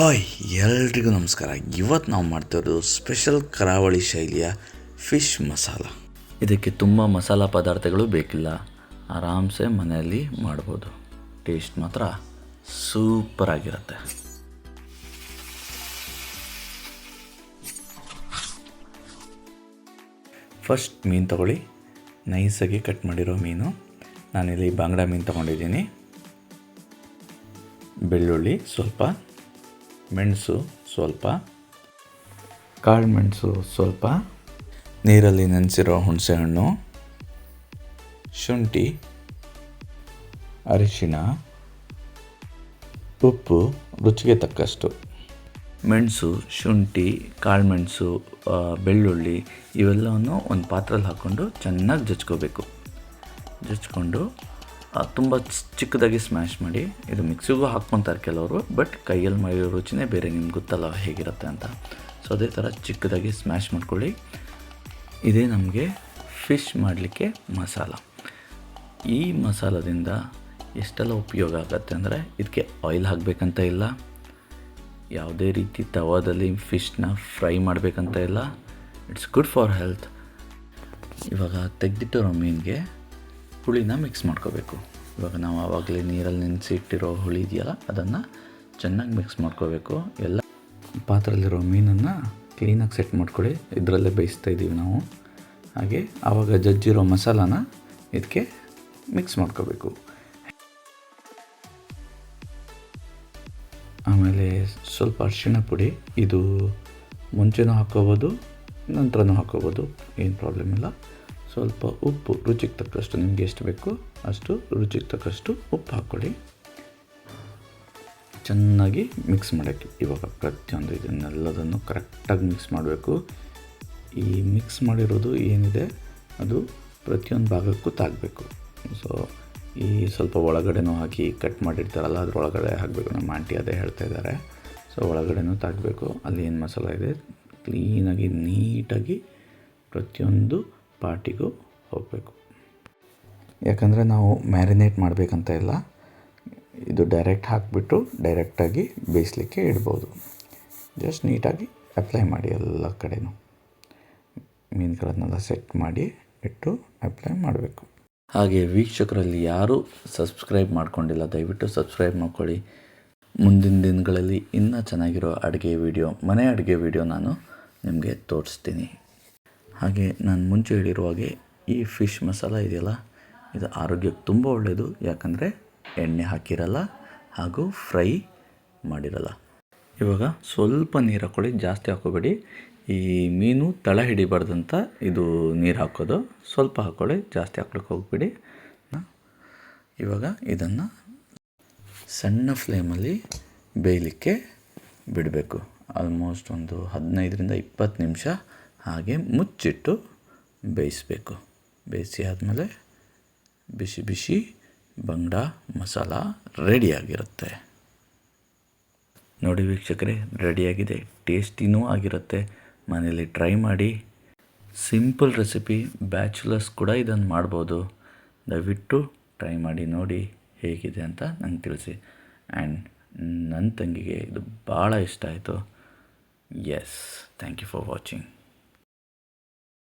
Hi ಎಲ್ರಿಗೂ ನಮಸ್ಕಾರ. ಇವತ್ತು ನಾವು ಮಾಡ್ತಿರೋದು ಸ್ಪೆಷಲ್ ಕರಾವಳಿ ಶೈಲಿಯ ಫಿಶ್ ಮಸಾಲ ಇದಕ್ಕೆ ತುಂಬ ಮಸಾಲ ಪದಾರ್ಥಗಳು ಬೇಕಿಲ್ಲ. ಆರಾಮ್ಸೆ ಮನೆಯಲ್ಲಿ ಮಾಡ್ಬೋದು. ಟೇಸ್ಟ್ ಮಾತ್ರ ಸೂಪರ್ ಆಗಿರುತ್ತೆ. ಫಸ್ಟ್ ಮೀನು ತಗೊಳ್ಳಿ. ನೈಸಾಗಿ ಕಟ್ ಮಾಡಿರೋ ಮೀನು. ನಾನಿಲ್ಲಿ ಬಾಂಗ್ಡಾ ಮೀನು ತೊಗೊಂಡಿದ್ದೀನಿ. ಬೆಳ್ಳುಳ್ಳಿ ಸ್ವಲ್ಪ. ಮೆಣಸು ಸ್ವಲ್ಪ. ಕಾಳು ಮೆಣಸು ಸ್ವಲ್ಪ. ನೀರಲ್ಲಿ ನೆನೆಸಿರೋ ಹುಣಸೆಹಣ್ಣು ಶುಂಠಿ. ಅರಿಶಿಣ. ಉಪ್ಪು ರುಚಿಗೆ ತಕ್ಕಷ್ಟು. ಮೆಣಸು ಶುಂಠಿ ಕಾಳುಮೆಣಸು ಬೆಳ್ಳುಳ್ಳಿ ಇವೆಲ್ಲವನ್ನು ಒಂದು ಪಾತ್ರೆಯಲ್ಲಿ ಹಾಕ್ಕೊಂಡು ಚೆನ್ನಾಗಿ ಜಚ್ಕೋಬೇಕು ಜಚ್ಕೊಂಡು ತುಂಬ ಚಿಕ್ಕದಾಗಿ ಸ್ಮ್ಯಾಶ್ ಮಾಡಿ ಇದು ಮಿಕ್ಸಿಗೂ ಹಾಕ್ಕೊತಾರೆ ಕೆಲವರು ಬಟ್ ಕೈಯಲ್ಲಿ ಮಾಡಿರೋ ರುಚಿನೇ ಬೇರೆ, ನಿಮ್ಗೆ ಗೊತ್ತಲ್ಲ ಹೇಗಿರುತ್ತೆ ಅಂತ. ಸೊ ಅದೇ ಥರ ಚಿಕ್ಕದಾಗಿ ಸ್ಮ್ಯಾಶ್ ಮಾಡ್ಕೊಳ್ಳಿ. ಇದೇ ನಮಗೆ ಫಿಶ್ ಮಾಡಲಿಕ್ಕೆ ಮಸಾಲ. ಈ ಮಸಾಲದಿಂದ ಎಷ್ಟೆಲ್ಲ ಉಪಯೋಗ ಆಗುತ್ತೆ ಅಂದರೆ, ಇದಕ್ಕೆ ಆಯಿಲ್ ಹಾಕಬೇಕಂತ ಇಲ್ಲ, ಯಾವುದೇ ರೀತಿ ತವಾದಲ್ಲಿ ಫಿಶ್ನ ಫ್ರೈ ಮಾಡಬೇಕಂತ ಇಲ್ಲ. ಇಟ್ಸ್ ಗುಡ್ ಫಾರ್ ಹೆಲ್ತ್ ಇವಾಗ ತೆಗೆದಿಟ್ಟಿರೋ ಮೀನಿಗೆ ಹುಳಿನ ಮಿಕ್ಸ್ ಮಾಡ್ಕೋಬೇಕು. ಇವಾಗ ನಾವು ಆವಾಗಲೇ ನೀರಲ್ಲಿ ನೆನೆಸಿ ಇಟ್ಟಿರೋ ಹುಳಿ ಇದೆಯಲ್ಲ, ಅದನ್ನು ಚೆನ್ನಾಗಿ ಮಿಕ್ಸ್ ಮಾಡ್ಕೋಬೇಕು. ಎಲ್ಲ ಪಾತ್ರೆಯಲ್ಲಿರೋ ಮೀನನ್ನು ಕ್ಲೀನಾಗಿ ಸೆಟ್ ಮಾಡ್ಕೊಳ್ಳಿ. ಇದರಲ್ಲೇ ಬೇಯಿಸ್ತಾ ಇದ್ದೀವಿ ನಾವು. ಹಾಗೆ ಆವಾಗ ಜಜ್ಜಿರೋ ಮಸಾಲಾನ ಇದಕ್ಕೆ ಮಿಕ್ಸ್ ಮಾಡ್ಕೋಬೇಕು. ಆಮೇಲೆ ಸ್ವಲ್ಪ ಅರಿಶಿಣ ಪುಡಿ, ಇದು ಮುಂಚೆನೂ ಹಾಕ್ಕೋಬೋದು, ನಂತರನೂ ಹಾಕ್ಕೋಬೋದು, ಏನು ಪ್ರಾಬ್ಲಮ್ ಇಲ್ಲ. ಸ್ವಲ್ಪ ಉಪ್ಪು, ರುಚಿಗೆ ತಕ್ಕಷ್ಟು ನಿಮಗೆ ಎಷ್ಟು ಬೇಕು ಅಷ್ಟು ರುಚಿಗೆ ತಕ್ಕಷ್ಟು ಉಪ್ಪು ಹಾಕ್ಕೊಳ್ಳಿ. ಚೆನ್ನಾಗಿ ಮಿಕ್ಸ್ ಮಾಡೋಕ್ಕೆ ಇವಾಗ ಪ್ರತಿಯೊಂದು ಇದನ್ನೆಲ್ಲದನ್ನು ಕರೆಕ್ಟಾಗಿ ಮಿಕ್ಸ್ ಮಾಡಬೇಕು. ಈ ಮಿಕ್ಸ್ ಮಾಡಿರೋದು ಏನಿದೆ? ಅದು ಪ್ರತಿಯೊಂದು ಭಾಗಕ್ಕೂ ತಾಗಬೇಕು. ಸೊ ಈ ಸ್ವಲ್ಪ ಒಳಗಡೆನೂ ಹಾಕಿ ಕಟ್ ಮಾಡಿರ್ತಾರಲ್ಲ ಅದ್ರೊಳಗಡೆ ಹಾಕಬೇಕು. ನಮ್ಮ ಆಂಟಿ ಅದೇ ಹೇಳ್ತಾ ಇದ್ದಾರೆ. ಸೊ ಒಳಗಡೆನೂ ತಾಗಬೇಕು. ಅಲ್ಲಿ ಏನು ಮಸಾಲ ಇದೆ? ಕ್ಲೀನಾಗಿ ನೀಟಾಗಿ ಪ್ರತಿಯೊಂದು ಪಾರ್ಟಿಗೂ ಹೋಗಬೇಕು. ಯಾಕಂದರೆ ನಾವು ಮ್ಯಾರಿನೇಟ್ ಮಾಡಬೇಕಂತ ಇಲ್ಲ. ಇದು ಡೈರೆಕ್ಟ್ ಹಾಕಿಬಿಟ್ಟು ಡೈರೆಕ್ಟಾಗಿ ಬೇಯಿಸ್ಲಿಕ್ಕೆ ಇಡ್ಬೋದು. ಜಸ್ಟ್ ನೀಟಾಗಿ ಅಪ್ಲೈ ಮಾಡಿ ಎಲ್ಲ ಕಡೆನೂ. ಮೀನುಗಳನ್ನೆಲ್ಲ ಸೆಟ್ ಮಾಡಿ ಇಟ್ಟು ಅಪ್ಲೈ ಮಾಡಬೇಕು. ಹಾಗೆ ವೀಕ್ಷಕರಲ್ಲಿ ಯಾರೂ ಸಬ್ಸ್ಕ್ರೈಬ್ ಮಾಡ್ಕೊಂಡಿಲ್ಲ ದಯವಿಟ್ಟು ಸಬ್ಸ್ಕ್ರೈಬ್ ಮಾಡ್ಕೊಳ್ಳಿ. ಮುಂದಿನ ದಿನಗಳಲ್ಲಿ ಇನ್ನೂ ಚೆನ್ನಾಗಿರೋ ಅಡುಗೆ ವಿಡಿಯೋ ಮನೆ ಅಡುಗೆ ವಿಡಿಯೋ ನಾನು ನಿಮಗೆ ತೋರಿಸ್ತೀನಿ. ಹಾಗೆ ನಾನು ಮುಂಚೆ ಹೇಳಿರುವ ಹಾಗೆ ಈ ಫಿಶ್ ಮಸಾಲ ಇದೆಯಲ್ಲ, ಇದು ಆರೋಗ್ಯಕ್ಕೆ ತುಂಬ ಒಳ್ಳೆಯದು. ಯಾಕಂದರೆ ಎಣ್ಣೆ ಹಾಕಿರಲ್ಲ ಹಾಗೂ ಫ್ರೈ ಮಾಡಿರಲ್ಲ. ಇವಾಗ ಸ್ವಲ್ಪ ನೀರು ಹಾಕ್ಕೊಳ್ಳಿ, ಜಾಸ್ತಿ ಹಾಕೋಬೇಡಿ ಈ ಮೀನು ತಳ ಹಿಡಿಬಾರ್ದಂತ ಇದು ನೀರು ಹಾಕೋದು. ಸ್ವಲ್ಪ ಹಾಕ್ಕೊಳ್ಳಿ, ಜಾಸ್ತಿ ಹಾಕ್ಲಿಕ್ಕೆ ಹೋಗ್ಬೇಡಿ. ಇವಾಗ ಇದನ್ನು ಸಣ್ಣ ಫ್ಲೇಮಲ್ಲಿ ಬೇಯಲಿಕ್ಕೆ ಬಿಡಬೇಕು. ಆಲ್ಮೋಸ್ಟ್ ಒಂದು ಹದಿನೈದರಿಂದ ಇಪ್ಪತ್ತು ನಿಮಿಷ ಹಾಗೆ ಮುಚ್ಚಿಟ್ಟು ಬೇಯಿಸಬೇಕು. ಬೇಯಿಸಿ ಆದಮೇಲೆ ಬಿಸಿ ಬಿಸಿ ಬಂಗಡ ಮಸಾಲ ರೆಡಿಯಾಗಿರುತ್ತೆ. ನೋಡಿ ವೀಕ್ಷಕರೇ, ರೆಡಿಯಾಗಿದೆ, ಟೇಸ್ಟಿನೂ ಆಗಿರುತ್ತೆ. ಮನೇಲಿ ಟ್ರೈ ಮಾಡಿ. ಸಿಂಪಲ್ ರೆಸಿಪಿ, ಬ್ಯಾಚುಲರ್ಸ್ ಕೂಡ ಇದನ್ನು ಮಾಡ್ಬೋದು. ದಯವಿಟ್ಟು ಟ್ರೈ ಮಾಡಿ ನೋಡಿ ಹೇಗಿದೆ ಅಂತ ನಂಗೆ ತಿಳಿಸಿ. ಆ್ಯಂಡ್ ನನ್ನ ತಂಗಿಗೆ ಇದು ಭಾಳ ಇಷ್ಟ ಆಯಿತು. Yes, thank you for watching.